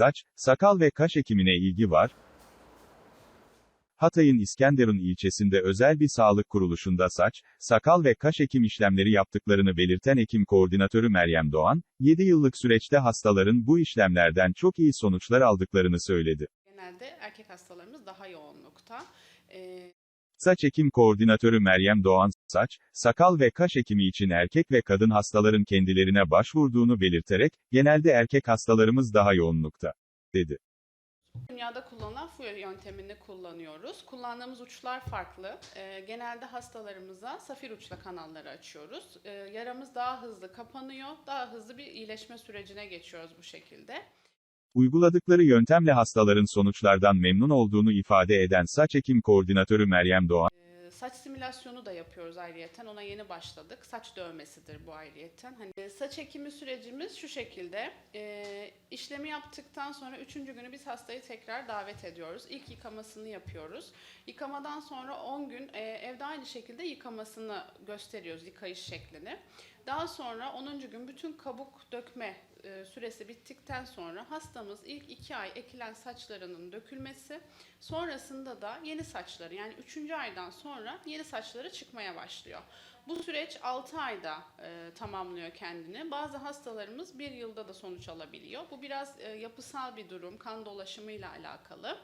Saç, sakal ve kaş ekimine ilgi var. Hatay'ın İskenderun ilçesinde özel bir sağlık kuruluşunda saç, sakal ve kaş ekim işlemleri yaptıklarını belirten ekim koordinatörü Meryem Doğan, 7 yıllık süreçte hastaların bu işlemlerden çok iyi sonuçlar aldıklarını söyledi. Genelde erkek hastalarımız daha yoğunlukta. Ee, Saç ekim koordinatörü Meryem Doğan, saç, sakal ve kaş ekimi için erkek ve kadın hastaların kendilerine başvurduğunu belirterek, genelde erkek hastalarımız daha yoğunlukta, dedi. dünyada kullanılan FUE yöntemini kullanıyoruz. Kullandığımız uçlar farklı. Ee, genelde hastalarımıza safir uçla kanalları açıyoruz. Ee, yaramız daha hızlı kapanıyor, daha hızlı bir iyileşme sürecine geçiyoruz bu şekilde. Uyguladıkları yöntemle hastaların sonuçlardan memnun olduğunu ifade eden saç ekim koordinatörü Meryem Doğan, Ee, Saç simülasyonu da yapıyoruz ayrıyeten. Ona yeni başladık. Saç dövmesidir bu ayrıyeten. Hani e, saç ekimi sürecimiz şu şekilde. E, işlemi yaptıktan sonra üçüncü günü biz hastayı tekrar davet ediyoruz. İlk yıkamasını yapıyoruz. Yıkamadan sonra 10 gün e, evde aynı şekilde yıkamasını gösteriyoruz, yıkayış şeklini. Daha sonra 10. gün bütün kabuk dökme süresi bittikten sonra hastamız ilk 2 ay ekilen saçlarının dökülmesi, sonrasında da yeni saçları yani 3. aydan sonra yeni saçları çıkmaya başlıyor. Bu süreç 6 ayda e, tamamlıyor kendini. Bazı hastalarımız 1 yılda da sonuç alabiliyor. Bu biraz e, yapısal bir durum, kan dolaşımıyla alakalı.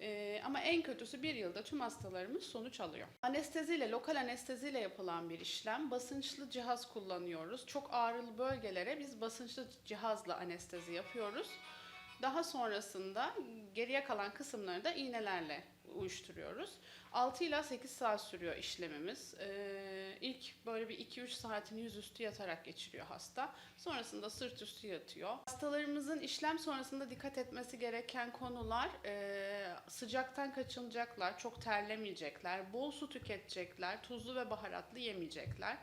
Ee, ama en kötüsü bir yılda tüm hastalarımız sonuç alıyor. Anesteziyle, lokal anesteziyle yapılan bir işlem. Basınçlı cihaz kullanıyoruz. Çok ağrılı bölgelere biz basınçlı cihazla anestezi yapıyoruz. Daha sonrasında geriye kalan kısımları da iğnelerle uyuşturuyoruz. 6 ila 8 saat sürüyor işlemimiz. Ee, ilk böyle bir 2-3 saatini yüzüstü yatarak geçiriyor hasta. Sonrasında sırt üstü yatıyor. Hastalarımızın işlem sonrasında dikkat etmesi gereken konular e, sıcaktan kaçınacaklar, çok terlemeyecekler, bol su tüketecekler, tuzlu ve baharatlı yemeyecekler.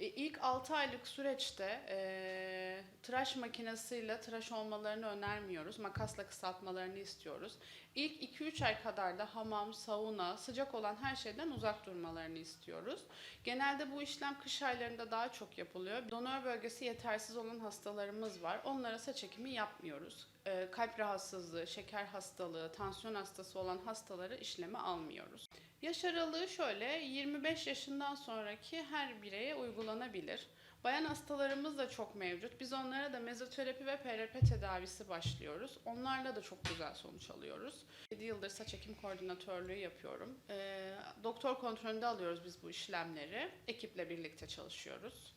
E, İlk 6 aylık süreçte e, tıraş makinesiyle tıraş olmalarını önermiyoruz. Makasla kısaltmalarını istiyoruz. İlk 2-3 ay kadar da hamam, sauna, sıcak olan her şeyden uzak durmalarını istiyoruz. Genelde bu işlem kış aylarında daha çok yapılıyor. Donör bölgesi yetersiz olan hastalarımız var. Onlara saç ekimi yapmıyoruz. E, kalp rahatsızlığı, şeker hastalığı, tansiyon hastası olan hastaları işleme almıyoruz. Yaş aralığı şöyle 25 yaşından sonraki her bireye uygulanabilir. Bayan hastalarımız da çok mevcut. Biz onlara da mezoterapi ve PRP tedavisi başlıyoruz. Onlarla da çok güzel sonuç alıyoruz. 7 yıldır saç ekim koordinatörlüğü yapıyorum. Ee, doktor kontrolünde alıyoruz biz bu işlemleri. Ekiple birlikte çalışıyoruz.